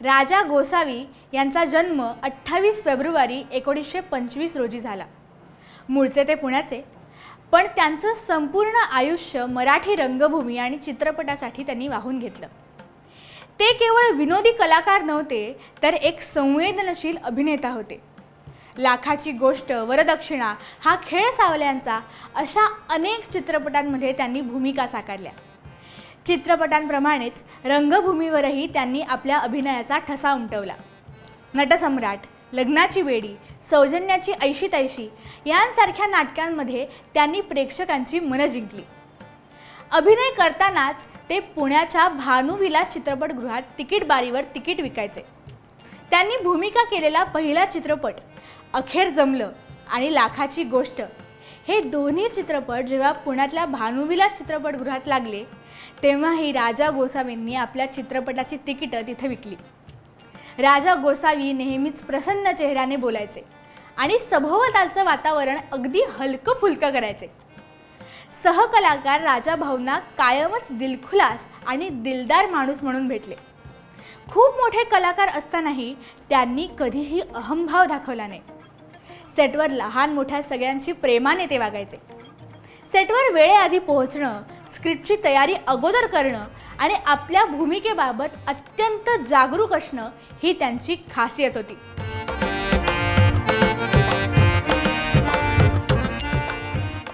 राजा गोसावी यांचा जन्म अठ्ठावीस फेब्रुवारी एकोणीसशे पंचवीस रोजी झाला. मूळचे ते पुण्याचे. पण त्यांचं संपूर्ण आयुष्य मराठी रंगभूमी आणि चित्रपटासाठी त्यांनी वाहून घेतलं. ते केवळ विनोदी कलाकार नव्हते तर एक संवेदनशील अभिनेता होते. लाखाची गोष्ट वरदक्षिणा हा खेळ सावल्यांचा अशा अनेक चित्रपटांमध्ये त्यांनी भूमिका साकारल्या. चित्रपटांप्रमाणेच रंगभूमीवरही त्यांनी आपल्या अभिनयाचा ठसा उमटवला. नटसम्राट लग्नाची वेडी सौजन्याची ऐशी तैशी यांसारख्या नाटकांमध्ये त्यांनी प्रेक्षकांची मनं जिंकली. अभिनय करतानाच ते पुण्याच्या भानुविलास चित्रपटगृहात तिकीट बारीवर तिकीट विकायचे. त्यांनी भूमिका केलेला पहिला चित्रपट अखेर जमलं आणि लाखाची गोष्ट हे दोन्ही चित्रपट जेव्हा पुण्यातल्या भानुविलास चित्रपटगृहात लागले तेव्हाही राजा गोसावींनी आपल्या चित्रपटाची तिकीटं तिथे विकली. राजा गोसावी नेहमीच प्रसन्न चेहऱ्याने बोलायचे आणि सभोवतालचं वातावरण अगदी हलकं फुलकं करायचे. सहकलाकार राजा भाऊंना कायमच दिलखुलास आणि दिलदार माणूस म्हणून भेटले. खूप मोठे कलाकार असतानाही त्यांनी कधीही अहंभाव दाखवला नाही. सेटवर लहान मोठ्या सगळ्यांशी प्रेमाने ते वागायचे. सेटवर वेळेआधी पोहोचणं स्क्रिप्टची तयारी अगोदर करणं आणि आपल्या भूमिकेबाबत अत्यंत जागरूक असणं ही त्यांची खासियत होती.